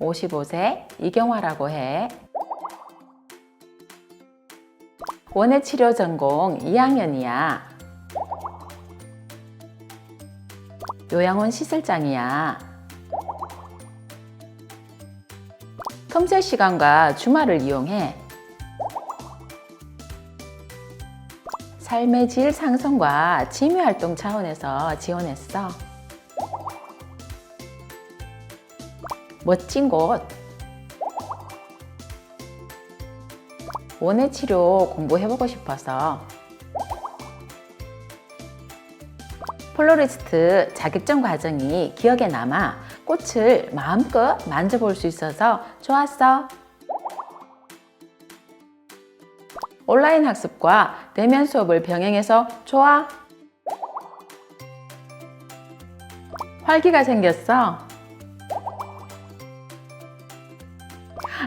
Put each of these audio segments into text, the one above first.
55세 이경화라고 해. 원예 치료 전공 2학년이야. 요양원 시설장이야. 틈새 시간과 주말을 이용해 삶의 질 상승과 취미 활동 차원에서 지원했어. 멋진 곳. 원예 치료 공부해보고 싶어서. 플로리스트 자격증 과정이 기억에 남아 꽃을 마음껏 만져볼 수 있어서 좋았어. 온라인 학습과 대면 수업을 병행해서 좋아. 활기가 생겼어.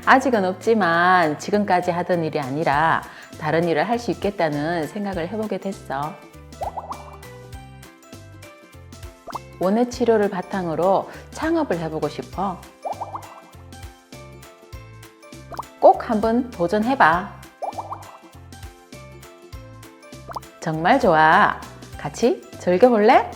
아직은 없지만 지금까지 하던 일이 아니라 다른 일을 할 수 있겠다는 생각을 해보게 됐어. 원예 치료를 바탕으로 창업을 해보고 싶어. 꼭 한번 도전해봐. 정말 좋아. 같이 즐겨볼래?